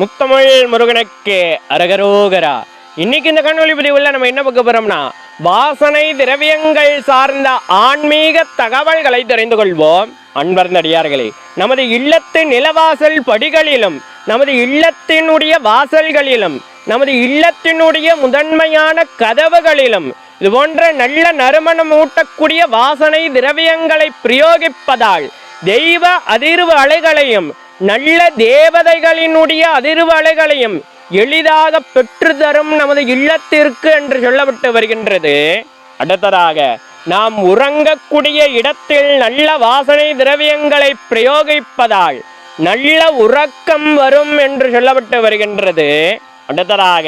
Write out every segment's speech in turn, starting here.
முத்தமிழ் முருகனுக்கு அரகரோகரா. இன்னைக்கு இந்த கண்ணொலி பதிவுல நம்ம என்ன பார்க்க போறோம்னா வாசனை திரவியங்கள் சார்ந்த ஆன்மீக தகவல்களை தெரிந்து கொள்வோம். அன்பர்ந்தடியார்களே நமது இல்லத்து நிலவாசல் படிகளிலும் நமது இல்லத்தினுடைய வாசல்களிலும் நமது இல்லத்தினுடைய முதன்மையான கதவுகளிலும் இது போன்ற நல்ல நறுமணம் ஊட்டக்கூடிய வாசனை திரவியங்களை பிரயோகிப்பதால் தெய்வ அதிர்வு அலைகளையும் நல்ல தேவதைகளினுடைய அதிர்வலைகளையும் எளிதாக பெற்று தரும் நமது இல்லத்திற்கு என்று சொல்லப்பட்டு வருகின்றது. அடுத்ததாக நாம் உறங்கக்கூடிய இடத்தில் நல்ல வாசனை திரவியங்களை பிரயோகிப்பதால் நல்ல உறக்கம் வரும் என்று சொல்லப்பட்டு வருகின்றது. அடுத்ததாக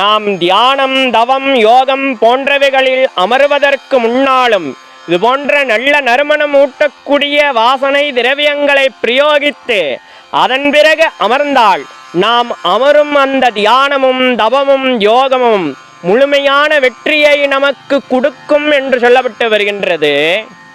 நாம் தியானம் தவம் யோகம் போன்றவைகளில் அமர்வதற்கு முன்னாலும் இது போன்ற நல்ல நறுமணம் ஊட்டக்கூடிய வாசனை திரவியங்களை பிரயோகித்து அதன் பிறகு அமர்ந்தால் நாம் அமரும் அந்த தியானமும் தவமும் யோகமும் முழுமையான வெற்றியை நமக்கு கொடுக்கும் என்று சொல்லப்பட்டு வருகின்றது.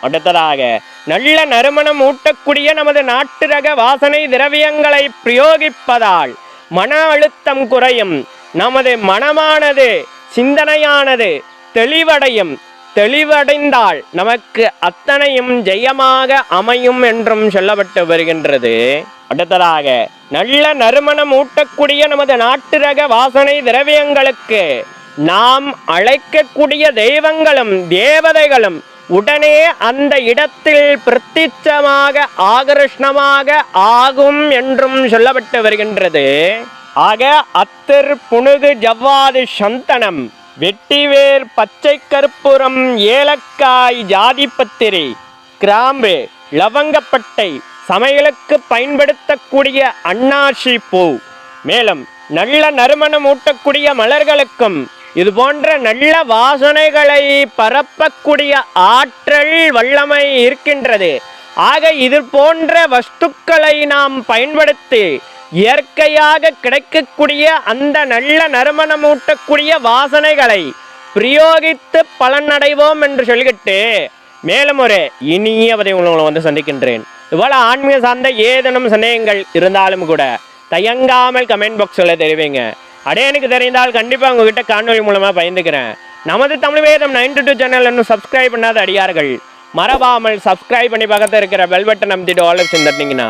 அடுத்ததாக நல்ல நறுமணம் ஊட்டக்கூடிய நமது நாட்டு ரக வாசனை திரவியங்களை பிரயோகிப்பதால் மன அழுத்தம் குறையும் நமது மனமானது சிந்தனையானது தெளிவடையும் தெளிவடைந்தால் நமக்கு அத்தனையும் ஜெயமாக அமையும் என்றும் சொல்லப்பட்டு வருகின்றது. அடுத்ததாக நல்ல நறுமணம் ஊட்டக்கூடிய நமது நாட்டு ரக வாசனை திரவியங்களுக்கு நாம் அழைக்கக்கூடிய தெய்வங்களும் தேவதைகளும் உடனே அந்த இடத்தில் பிரத்திச்சமாக ஆகர்ஷ்ணமாக ஆகும் என்றும் சொல்லப்பட்டு வருகின்றது. ஆக அத்தர் புனுகு ஜவ்வாது சந்தனம் வெட்டிவேர் பச்சை கற்பூரம் ஏலக்காய் ஜாதிப்பத்திரி கிராம்பு லவங்கப்பட்டை சமையலுக்கு பயன்படுத்தக்கூடிய அன்னாசி பூ. மேலும் நல்ல நறுமணம் ஊட்டக்கூடிய மலர்களுக்கும் இது போன்ற நல்ல வாசனைகளை பரப்பக்கூடிய ஆற்றல் வல்லமை இருக்கின்றது. ஆக இது போன்ற வஸ்துக்களை நாம் பயன்படுத்தி இயற்கையாக கிடைக்கக்கூடிய அந்த நல்ல நறுமணமூட்டக்கூடிய வாசனைகளை பிரயோகித்து பலனடைவோம் என்று சொல்லிக்கிட்டு மேலும் ஒரு இனிய பதிவு உங்களை வந்து சந்திக்கின்றேன். இவ்வளோ ஆன்மீக சார்ந்த ஏதேனும் சந்தேகங்கள் இருந்தாலும் கூட தயங்காமல் கமெண்ட் பாக்ஸில் தெரிவிங்க. அடே எனக்கு தெரிந்தால் கண்டிப்பாக உங்ககிட்ட காணொலி மூலமாக பயந்துக்கிறேன் நமது Tamil Vedam ninety two channel இன்னும் சப்ஸ்கிரைப் பண்ணாத அடியார்கள் மறவாமல் சப்ஸ்கிரைப் பண்ணி பக்கத்தில் இருக்கிற பெல் பட்டன் அமைத்திட்டு ஆல் தட்டினீங்கன்னா